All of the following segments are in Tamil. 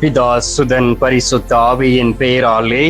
பிதா சுதன் பரிசுத்த ஆவியின் பெயராலே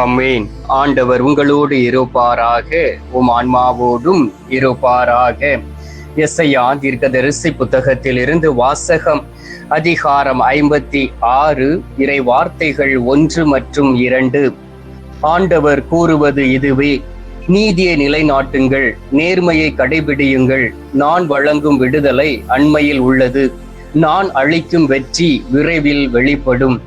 ஆமேன். ஆண்டவர் உங்களோடு இருப்பாராக உம் ஆன்மாவோடும் இருப்பாராக. எஸ்ஐயா தீர்க்கதரிசி புத்தகத்தில் இருந்து வாசகம் அதிகாரம் ஐம்பத்தி ஆறு இறை வார்த்தைகள் ஒன்று மற்றும் இரண்டு. ஆண்டவர் கூறுவது இதுவே நீதியை நிலைநாட்டுங்கள் நேர்மையை கடைபிடியுங்கள் நான் வழங்கும் விடுதலை அண்மையில் உள்ளது. நான் அளிக்கும் வெற்றி விரைவில் வெளிப்படும்.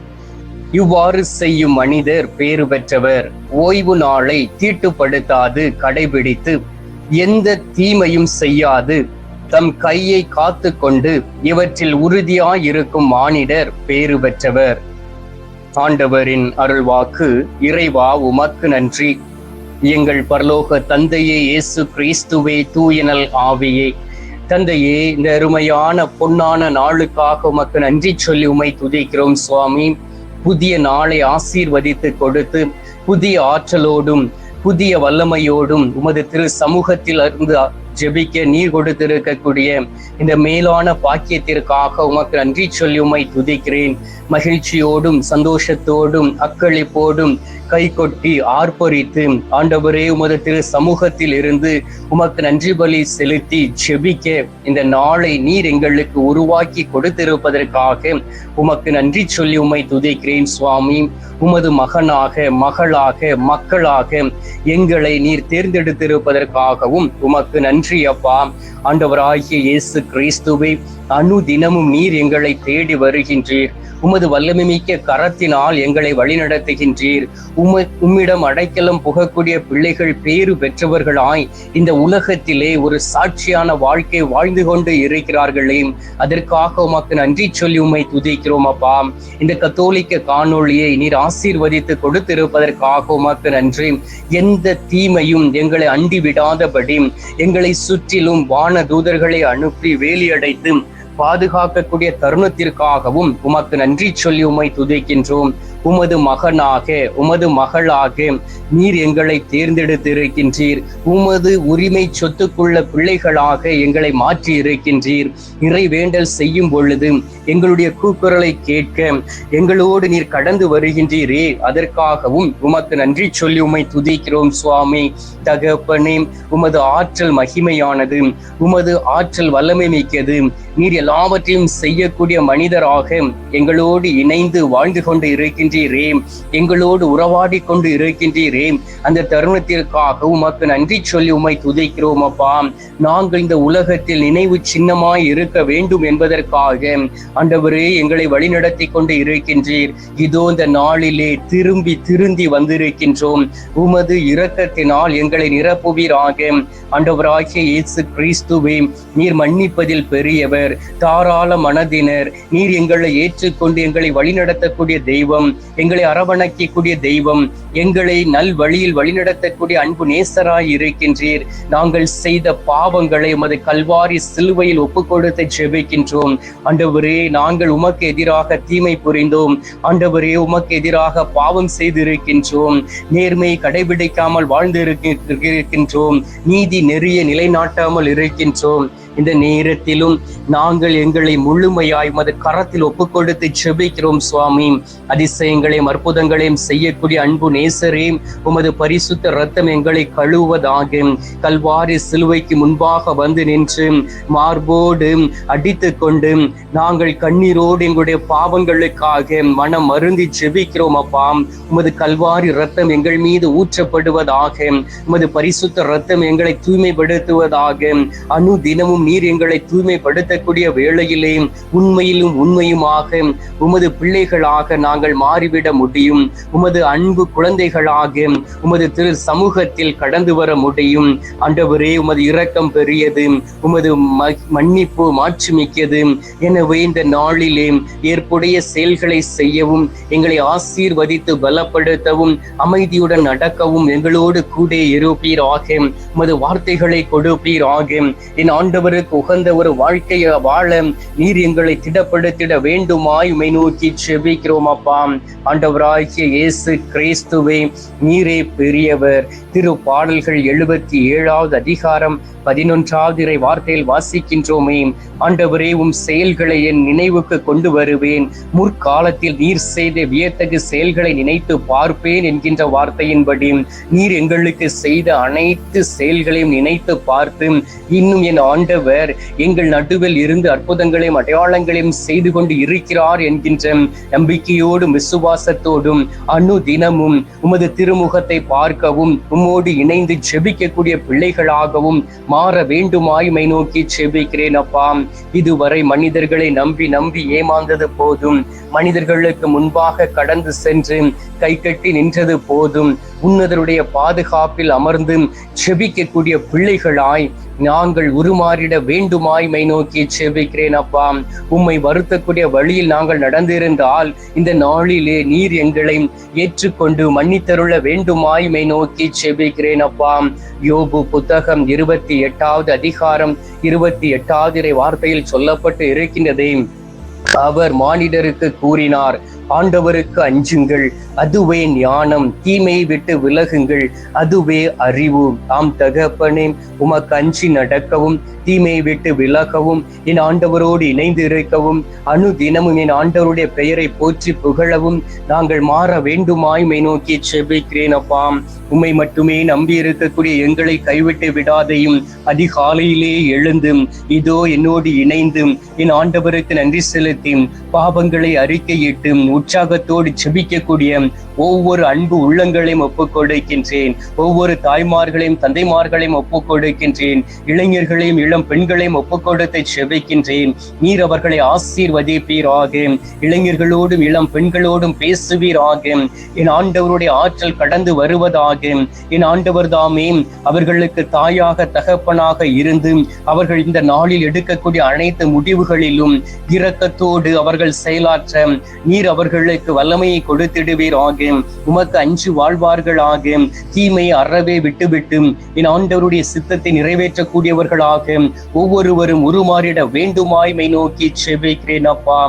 இவ்வாறு செய்யும் மனிதர் பேறு பெற்றவர். ஓய்வு நாளை தீட்டுப்படுத்தாது கடைபிடித்து எந்த தீமையும் செய்யாது. தம் கையை காத்து கொண்டு இவற்றில் உறுதியாயிருக்கும் மானிடர் பேறு பெற்றவர். ஆண்டவரின் அருள்வாக்கு இறைவா உமக்கு நன்றி. எங்கள் பரலோக தந்தையே இயேசு கிறிஸ்துவே தூயனல் ஆவியே. தந்தையே இந்த அருமையான பொன்னான நாளுக்காக உமக்கு நன்றி சொல்லி உமை துதிக்கிறோம் சுவாமி. புதிய நாளை ஆசீர்வதித்து கொடுத்து புதிய ஆற்றலோடும் புதிய வல்லமையோடும் உமது திரு சமூகத்தில் இருந்து ஜெபிக்க நீர் கொடுத்திருக்கக்கூடிய இந்த மேலான பாக்கியத்திற்காக உமக்கு நன்றி சொல்லி உமை துதிக்கிறேன். மகிழ்ச்சியோடும் சந்தோஷத்தோடும் அக்களிப்போடும் கை கொட்டி ஆர்ப்பரித்து ஆண்டவரே உமது திரு சமூகத்தில் இருந்து உமக்கு நன்றி பலி செலுத்தி ஜெபிக்க இந்த நாளை நீர் எங்களுக்கு உருவாக்கி கொடுத்திருப்பதற்காக உமக்கு நன்றி சொல்லி உமை துதிக்கிறேன் சுவாமி. உமது மகனாக மகளாக மக்களாக எங்களை நீர் தேர்ந்தெடுத்திருப்பதற்காகவும் உமக்கு நன்றி அப்பா ஆண்டவராகிய இயேசு கிறிஸ்துவை அனுதினமும் நீர் எங்களை தேடி வருகின்றீர். உமது வல்லமைமிக்க கரத்தினால் எங்களை வழிநடத்துகின்றீர். உமை உம்மிடம் அடைக்கலம் புகக்கூடிய பிள்ளைகள் பேறு பெற்றவர்களாய் இந்த உலகத்திலே ஒரு சாட்சியான வாழ்க்கை வாழ்ந்து கொண்டு இருக்கிறார்களே. அதற்காக உமக்கு நன்றி சொல்லி உம்மை துதிக்கிறோம் அப்பா. இந்த கத்தோலிக்க காணொளியை நீர் ஆசீர்வதித்து கொடுத்திருப்பதற்காக உமக்கு நன்றி. எந்த தீமையும் எங்களை அண்டி விடாதபடி எங்களை சுற்றிலும் வான தூதர்களை அனுப்பி வேலியடைத்து பாதுகாக்கக்கூடிய தருணத்திற்காகவும் உமக்கு நன்றி சொல்லி உமை துதிக்கின்றோம். உமது மகனாக உமது மகளாக நீர் எங்களை தேர்ந்தெடுத்திருக்கின்றீர். உமது உரிமை சொத்துக்குள்ள பிள்ளைகளாக எங்களை மாற்றி இருக்கின்றீர் இறை வேண்டல் செய்யும் பொழுது எங்களுடைய கூக்குரலை கேட்க எங்களோடு நீர் கடந்து வருகின்றீரே. அதற்காகவும் உமக்கு நன்றி சொல்லி உமை துதிக்கிறோம் சுவாமி. தகப்பனே உமது ஆற்றல் மகிமையானது உமது ஆற்றல் வல்லமை மிக்கது. நீர் எல்லாவற்றையும் செய்யக்கூடிய மனிதராக எங்களோடு இணைந்து வாழ்ந்து கொண்டு இருக்கின்றீரே எங்களோடு உறவாடி கொண்டு இருக்கின்றீரே. அந்த தருணத்திற்காக உமக்கு நன்றி சொல்லி உம்மை துதைக்கிறோம் அப்பா. நாங்கள் இந்த உலகத்தில் நினைவு சின்னமாய் இருக்க வேண்டும் என்பதற்காக ஆண்டவரே எங்களை வழிநடத்தி கொண்டு இருக்கின்றீர். இதோ இந்த நாளிலே திரும்பி திருந்தி வந்திருக்கின்றோம். உமது இரக்கத்தினால் எங்களை நிரப்புவீராக. ஆண்டவராகிய இயேசு கிறிஸ்துவே நீர் மன்னிப்பதில் பெரியவர் தாராள மனதினர். நீர் எங்களை ஏற்றுக்கொண்டு எங்களை வழிநடத்தக்கூடிய தெய்வம் எங்களை அரவணைக்கக்கூடிய தெய்வம் எங்களை நல் வழியில் வழிநடத்தக்கூடிய அன்பு நேசராய் இருக்கின்றீர். நாங்கள் செய்த பாவங்களை உமது கல்வாரி சிலுவையில் ஒப்பு கொடுத்து ஜெபிக்கின்றோம் ஆண்டவரே நாங்கள் உமக்கு எதிராக தீமை புரிந்தோம். ஆண்டவரே உமக்கு எதிராக பாவம் செய்திருக்கின்றோம். நேர்மையை கடைபிடிக்காமல் வாழ்ந்து இருக்கின்றோம். நீதி நெறிய நிலைநாட்டாமல் இருக்கின்றோம். இந்த நேரத்திலும் நாங்கள் எங்களை முழுமையாய் உமது கரத்தில் ஒப்புக்கொடுத்து செபிக்கிறோம் சுவாமி. அதிசயங்களையும் அற்புதங்களையும் செய்யக்கூடிய அன்பு நேசரே உமது பரிசுத்த ரத்தம் எங்களை கழுவுவதாக. கல்வாரி சிலுவைக்கு முன்பாக வந்து நின்று மார்போடு அடித்து கொண்டு நாங்கள் கண்ணீரோடு எங்களுடைய பாவங்களுக்காக மனம் மருந்தி செபிக்கிறோம் அப்பா. உமது கல்வாரி ரத்தம் எங்கள் மீது ஊற்றப்படுவதாக உமது பரிசுத்த ரத்தம் எங்களை தூய்மைப்படுத்துவதாக அணு தினமும் நீர் எங்களை தூய்மைப்படுத்தக்கூடிய வேளையிலே உண்மையிலும் உண்மையுமாக உமது பிள்ளைகளாக நாங்கள் மாறிவிட முடியும். உமது அன்பு குழந்தைகளாக உமது திரு சமூகத்தில் கடந்து வர முடியும். ஆண்டவரே உமது இரக்கம் பெரியது. உமது மன்னிப்பு மாட்சிமிக்கது. எனவே இந்த நாளிலே ஏற்புடைய செயல்களை செய்யவும் எங்களை ஆசீர்வதித்து பலப்படுத்தவும் அமைதியுடன் நடக்கவும் எங்களோடு கூட இருப்பீராக. உமது வார்த்தைகளை கொடுப்பீராக. என் ஆண்டவர் ஆண்டவருக்கு உகந்த ஒரு வாழ்க்கையை வாழ நீர் எங்களை திடப்படுத்திட வேண்டுமாய் உமை நோக்கி செபிக்கிறோம் அப்பா. ஆண்டவராகிய இயேசு கிறிஸ்துவே நீரே பெரியவர். திரு பாடல்கள் எழுபத்தி ஏழாவது அதிகாரம் பதினொன்றாவது இறை வார்த்தையில் வாசிக்கின்றோமே. ஆண்டவரே உம் செயல்களை என் நினைவுக்கு கொண்டு வருவேன். முற்காலத்தில் நீர் செய்த வியத்தகு செயல்களை நினைத்து பார்ப்பேன் என்கின்ற வார்த்தையின்படி நீர் எங்களுக்கு செய்த அனைத்து செயல்களையும் நினைத்து பார்த்து இன்னும் என் ஆண்ட ஆண்டவர் எங்கள் நடுவில் இருந்து அற்புதங்களையும் அடையாளங்களையும் செய்து கொண்டு இருக்கிறார் என்கின்ற நம்பிக்கையோடும் விசுவாசத்தோடும் அணு தினமும் உமது திருமுகத்தை பார்க்கவும் உம்மோடு இணைந்து ஜெபிக்கக்கூடிய பிள்ளைகளாகவும் மாற வேண்டுமாய்மை நோக்கி ஜெபிக்கிறேன் அப்பா. இதுவரை மனிதர்களை நம்பி நம்பி ஏமாந்தது போதும். மனிதர்களுக்கு முன்பாக கடந்து சென்று கை கட்டி நின்றது போதும். உன்னதருடைய பாதுகாப்பில் அமர்ந்து செபிக்கக்கூடிய பிள்ளைகளாய் நாங்கள் உருமாறிட வேண்டுமாய் மை நோக்கி செபிக்கிறேன் அப்பா. உம்மை வருத்தக்கூடிய வழியில் நாங்கள் நடந்திருந்தால் இந்த நாளிலே நீர் எங்களை ஏற்றுக்கொண்டு மன்னித்தருள வேண்டுமாய்மை நோக்கி செபிக்கிறேன் அப்பா. யோபு புத்தகம் இருபத்தி எட்டாவது அதிகாரம் இருபத்தி எட்டாவது வார்த்தையில் சொல்லப்பட்டு இருக்கின்றதே அவர் மானிடருக்கு கூறினார். ஆண்டவருக்கு அஞ்சுங்கள். அதுவே ஞானம் தீமையை விட்டு விலகுங்கள். அதுவே அறிவு ஆம் தகப்பனே உமக்கு அஞ்சி நடக்கவும் தீமையை விட்டு விலகவும் என் ஆண்டவரோடு இணைந்து இருக்கவும் அணு தினமும் என் ஆண்டவருடைய பெயரை போற்றி புகழவும் நாங்கள் மாற வேண்டுமாய்மை நோக்கி செபிக்கிறேன் அப்பாம் உம்மை மட்டுமே நம்பி இருக்கக்கூடிய எங்களை கைவிட்டு விடாதையும் அதிகாலையிலே எழுந்தும் இதோ என்னோடு இணைந்தும் என் ஆண்டவருக்கு நன்றி செலுத்தி பாவங்களை அறிக்கையிட்டு உற்சாகத்தோடு செபிக்கக்கூடிய ஒவ்வொரு அன்பு உள்ளங்களையும் ஒப்புக்கொடுக்கின்றேன். ஒவ்வொரு தாய்மார்களையும் தந்தைமார்களையும் ஒப்புக்கொடுக்கின்றேன். இளைஞர்களையும் இளம் பெண்களையும் ஒப்புக்கொடுத்து செபிக்கின்றேன். நீர் அவர்களை ஆசீர்வதிப்பீராக. இளைஞர்களோடும் இளம் பெண்களோடும் பேசுவீராக. என் ஆண்டவருடைய ஆற்றல் கடந்து வருவதாக. என் ஆண்டவர் தாமே அவர்களுக்கு தாயாக தகப்பனாக இருந்து அவர்கள் இந்த நாளில் எடுக்கக்கூடிய அனைத்து முடிவுகளிலும் இரக்கத்தோடு அவர்கள் செயலாற்ற நீர் அவர்களுக்கு வல்லமையை கொடுத்திடுவீராக உமக்கு அஞ்சு வாழ்வார்களாக தீமையை அறவே விட்டுவிட்டு என் ஆண்டவருடைய சித்தத்தை நிறைவேற்றக்கூடியவர்களாக ஒவ்வொருவரும் உருமாறிட வேண்டுமாய்மை நோக்கி செபிக்கிறேன் அப்பா.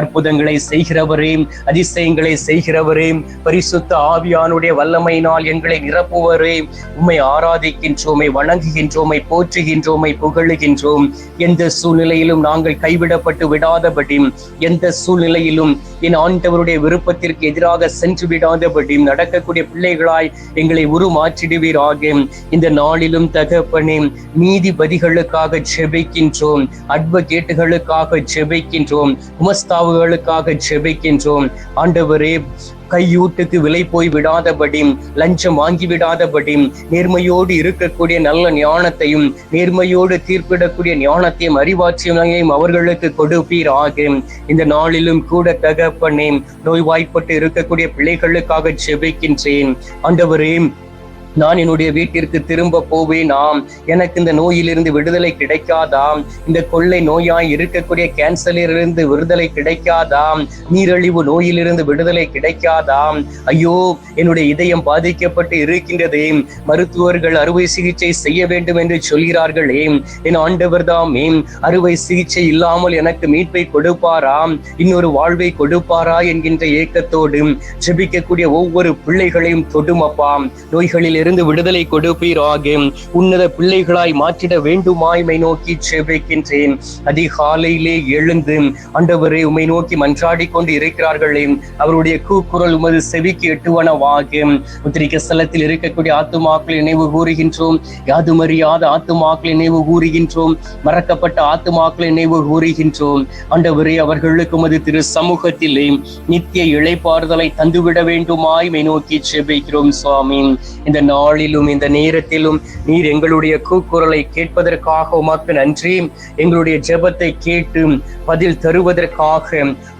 அற்புதங்களை செய்கிறவரே அதிசயங்களை செய்கிறவரே பரிசுத்த ஆவியானுடைய வல்லமையினால் எங்களை நிரப்புவரே. உம்மை ஆராதிக்கின்றோமை வணங்குகின்றோமை போற்றுகின்றோமை புகழுகின்றோம். எந்த சூழ்நிலையிலும் நாங்கள் கைவிடப்பட்டு விடாதபடி எந்த சூழ்நிலையிலும் என் ஆண்டவருடைய விருப்பத்திற்கு எதிராக சென்று விடாதபடி நடக்கக்கூடிய பிள்ளைகளாய் எங்களை உருமாற்றிடுவீராக. இந்த நாளிலும் தகப்பனே நீதிபதிகளுக்காக செபிக்கின்றோம் அட்வகேட்டுகளுக்காக செபிக்கின்றோம் குமஸ்தாவுகளுக்காக செபிக்கின்றோம் ஆண்டவரே கையூட்டுக்கு விலை போய் விடாதபடி லஞ்சம் வாங்கி விடாதபடி நேர்மையோடு இருக்கக்கூடிய நல்ல ஞானத்தையும் நேர்மையோடு தீர்ப்பிடக்கூடிய ஞானத்தையும் அறிவாட்சியமையும் அவர்களுக்கு கொடுப்பீராக. இந்த நாளிலும் கூட தகப்பனே நோய்வாய்ப்பட்டு இருக்கக்கூடிய பிள்ளைகளுக்காக செபிக்கின்றேன் ஆண்டவரே நான் என்னுடைய வீட்டிற்கு திரும்ப போவேனாம். எனக்கு இந்த நோயிலிருந்து விடுதலை கிடைக்காதாம். இந்த கொள்ளை நோயாய் இருக்கக்கூடிய கேன்சரிலிருந்து விடுதலை கிடைக்காதாம். நீரழிவு நோயிலிருந்து விடுதலை கிடைக்காதாம். ஐயோ என்னுடைய இதயம் பாதிக்கப்பட்டு இருக்கின்றதே. மருத்துவர்கள் அறுவை சிகிச்சை செய்ய வேண்டும் என்று சொல்கிறார்களே. என் ஆண்டவர் தாமே அறுவை சிகிச்சை இல்லாமல் எனக்கு மீட்பை கொடுப்பாராம். இன்னொரு வாழ்வை கொடுப்பாரா என்கின்ற ஏக்கத்தோடு ஜெபிக்கக்கூடிய ஒவ்வொரு பிள்ளைகளையும் தொடுமப்பாம் நோய்களில் இருந்து விடுதலை கொடுப்பீராக. உன்னத பிள்ளைகளாய் மாற்றிட வேண்டுமாய்மை நோக்கி செபிக்கின்றேன். அதிகாலையிலே எழுந்து ஆண்டவரே உமை நோக்கி மன்றாடி கொண்டு இருக்கிறார்களே அவருடைய கூக்குரல் உமது செவிக்கு எட்டுவனவாக உத்திரிக்க ஸ்தலத்தில் இருக்கக்கூடிய ஆத்துமாக்களை நினைவு கூறுகின்றோம். யாதுமறியாத ஆத்துமாக்களை நினைவு கூறுகின்றோம். மறக்கப்பட்ட ஆத்துமாக்களை நினைவு கூறுகின்றோம். ஆண்டவரே அவர்களுக்கு உமது திரு சமூகத்திலே நித்திய இழைப்பாறுதலை தந்துவிட வேண்டுமாய் மை நோக்கி செபிக்கிறோம் சுவாமி. இந்த நாளிலும் இந்த நேரத்திலும் நீர் எங்களுடைய கூக்குரலை கேட்பதற்காக உமக்கு நன்றி. எங்களுடைய ஜெபத்தை கேட்டு பதில் தருவதற்காக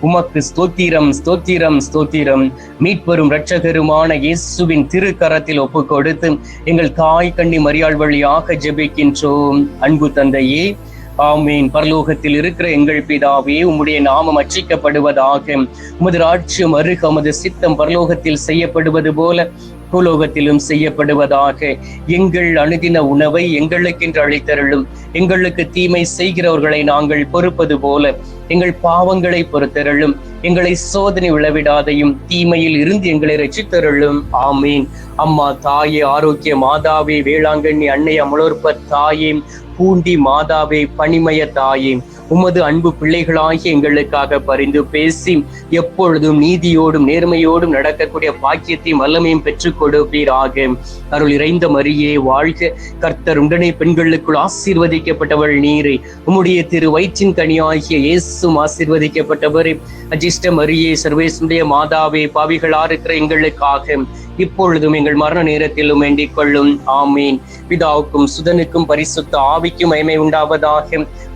உமக்கு ஸ்தோத்திரம் ஸ்தோத்திரம் ஸ்தோத்திரம். மீட்பெரும் இரட்சகருமான இயேசுவின் திருக்கரத்தில் ஒப்பு கொடுத்து எங்கள் தாய் கண்ணி மரியாள் வழியாக ஜெபிக்கின்றோம். அன்பு தந்தையே ஆமீன். பரலோகத்தில் இருக்கிற எங்கள் பிதாவே உம்முடைய நாமம் அச்சிக்கப்படுவதாக உமது ராட்சியம் அருக உமது சித்தம் பரலோகத்தில் செய்யப்படுவது போல பூலோகத்திலும் செய்யப்படுவதாக எங்கள் அணுகின உணவை எங்களுக்கென்று அழித்தருளும் எங்களுக்கு தீமை செய்கிறவர்களை நாங்கள் பொறுப்பது போல எங்கள் பாவங்களை பொறுத்தருளும். எங்களை சோதனை விளவிடாதையும் தீமையில் இருந்து எங்களை ரசித்தருளும் ஆமீன். அம்மா தாயே ஆரோக்கிய மாதாவே வேளாங்கண்ணி அன்னை அமலோற்ப தாயே பூண்டி மாதாவே பணிமய தாயே உமது அன்பு பிள்ளைகளாகிய எங்களுக்காக பரிந்து பேசி எப்பொழுதும் நீதியோடும் நேர்மையோடும் நடக்கக்கூடிய பாக்கியத்தையும் வல்லமையும் பெற்றுக் கொடுப்பீராக. அருள் இறைந்த மரியே வாழ்க. கர்த்தர் உடனே பெண்களுக்குள் ஆசீர்வதிக்கப்பட்டவள் நீரை. உம்முடைய திரு வயிற்றின் கனியாகிய இயேசும் ஆசீர்வதிக்கப்பட்டவர். அஜிஷ்ட மரியே சர்வேசுடைய மாதாவே பாவிகளா இருக்கிற எங்களுக்காக இப்பொழுதும் எங்கள் மரண நேரத்திலும் வேண்டிக் கொள்ளும். ஆமீன். பிதாவுக்கும் சுதனுக்கும் பரிசுத்த ஆவிக்கும் மயமை உண்டாவதாக.